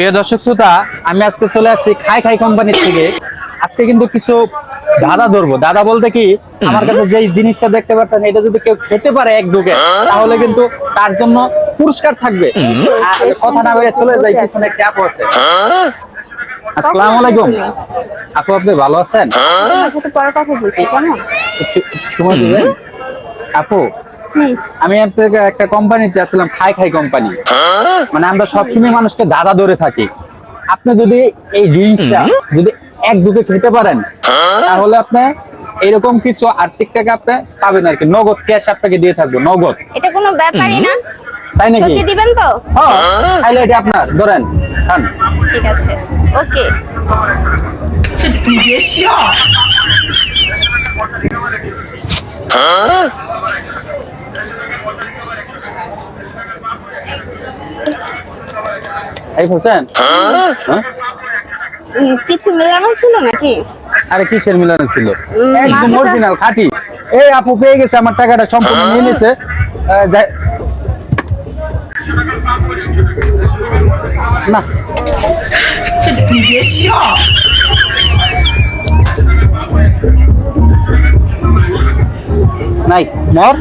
প্রিয় দর্শক শ্রোতা আমি আজকে চলে আসছি খাই খাই কোম্পানির থেকে। আজকে কিন্তু কিছু দাদা ধরবো। দাদা বলতে কি আমার কাছে যেই জিনিসটা দেখতে পারতেন এটা যদি কেউ খেতে পারে এক ঢুকে তাহলে কিন্তু তার জন্য পুরস্কার থাকবে। কথা না বলে চলে যাই পিছনে আপু আছে। আসসালামু আলাইকুম। আপু আপনি ভালো আছেন? সময় দিবেন। আপু আমি আপনাকে একটা কোম্পানিতে আসছিলাম খাই খাই কোম্পানি মানে আমরা সবসময় মানুষকে দাদা ধরে থাকি। আপনি যদি এই ড্রিঙ্কসটা যদি এক দুটো খেতে পারেন তাহলে আপনি এরকম কিছু আর্থিক টাকা আপনি পাবেন আর কি। নগদ ক্যাশ আপনাকে দিয়ে থাকব নগদ। এটা কোনো ব্যাপারই না। তাই নাকি? দিবেন তো? হ্যাঁ তাহলে এটা আপনার ধরেন খান। ঠিক আছে। ওকে এই বলছেন কিছু মেলানো ছিল নাকি? আরে কিসের মিলানো ছিল? একদম অরিজিনাল খাঁটি। এই আপু পেয়ে গেছে আমার টাকাটা সম্পূর্ণ নিয়ে নিছে। না। নাই মর।